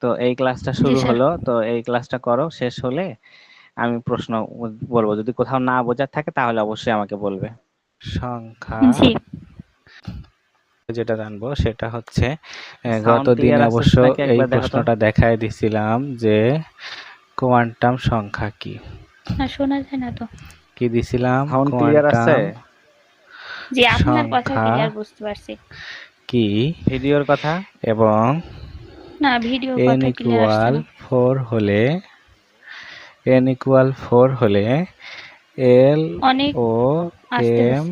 তো এই ক্লাসটা শুরু হলো তো এই ক্লাসটা করো শেষ হলে আমি প্রশ্ন বলব। যদি কোথাও না বোঝার থাকে তাহলে অবশ্যই আমাকে বলবে। সংখ্যা যেটা জানব সেটা হচ্ছে আহ, Sound গত দিন clear আছে? অবশ্য এই। প্রশ্নটা দেখায় দিছিলাম যে কোয়ান্টাম সংখ্যা কি? না শোনা যায় না তো। কি দিছিলাম? ক্লিয়ার জি আপনার কথা সংখ্যা ক্লিয়ার বুঝতে পারছি। কি? ভিডিওর কথা? এবং না ভিডিও এন ইকুয়াল ফোর হলে এন ইকুয়াল ফোর হলে এল ও এম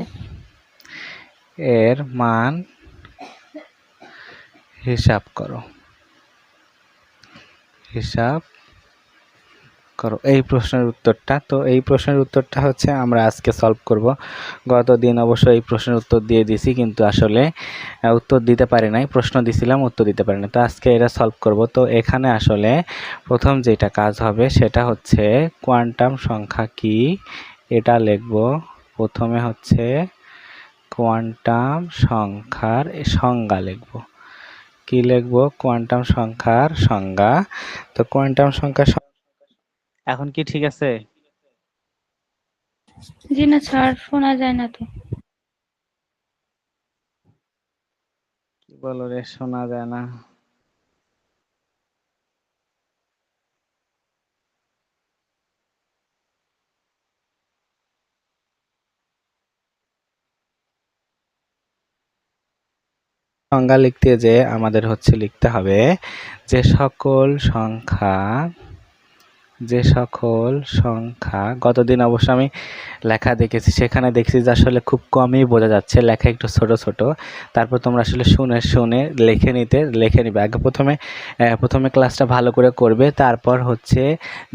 এর মান হিসাব করো। হিসাব করো, এই প্রশ্নের উত্তরটা। তো এই প্রশ্নের উত্তরটা হচ্ছে আমরা আজকে সলভ করব। গত দিন অবশ্য এই প্রশ্নের উত্তর দিয়ে দিছি, কিন্তু আসলে উত্তর দিতে পারি নাই। প্রশ্ন দিছিলাম, উত্তর দিতে পারি না তো আজকে এটা সলভ করব। তো এখানে আসলে প্রথম যেটা কাজ হবে, সেটা হচ্ছে কোয়ান্টাম সংখ্যা কি? এটা লিখব। প্রথমে হচ্ছে কোয়ান্টাম সংখ্যার সংজ্ঞা লিখব। কি লিখব? কোয়ান্টাম সংখ্যার সংজ্ঞা। তো কোয়ান্টাম সংখ্যার সং- এখন কি ঠিক আছে? জি না স্যার শোনা যায় না তো। কি বলো রে শোনা যায় না। সংজ্ঞা লিখতে যে আমাদের হচ্ছে লিখতে হবে যে সকল সংখ্যা যে সকল সংখ্যা গতদিন অবশ্য আমি লেখা দেখেছি সেখানে দেখছি যে আসলে খুব কমই বোঝা যাচ্ছে লেখা একটু ছোট ছোট। তারপর তোমরা আসলে শুনে শুনে লিখে নিতে লিখে নিবে। আগে প্রথমে প্রথমে ক্লাসটা ভালো করে করবে তারপর হচ্ছে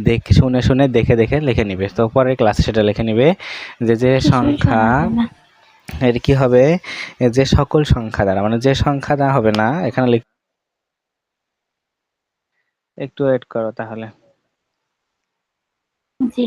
দেখে শুনে শুনে দেখে দেখে লিখে নিবে। তো পরের ক্লাসে সেটা লিখে নিবে যে যে সংখ্যা। এর কি হবে? যে সকল সংখ্যা দ্বারা মানে যে সংখ্যা দ্বারা হবে না এখানে লিখ একটু ওয়েট করো তাহলে। জি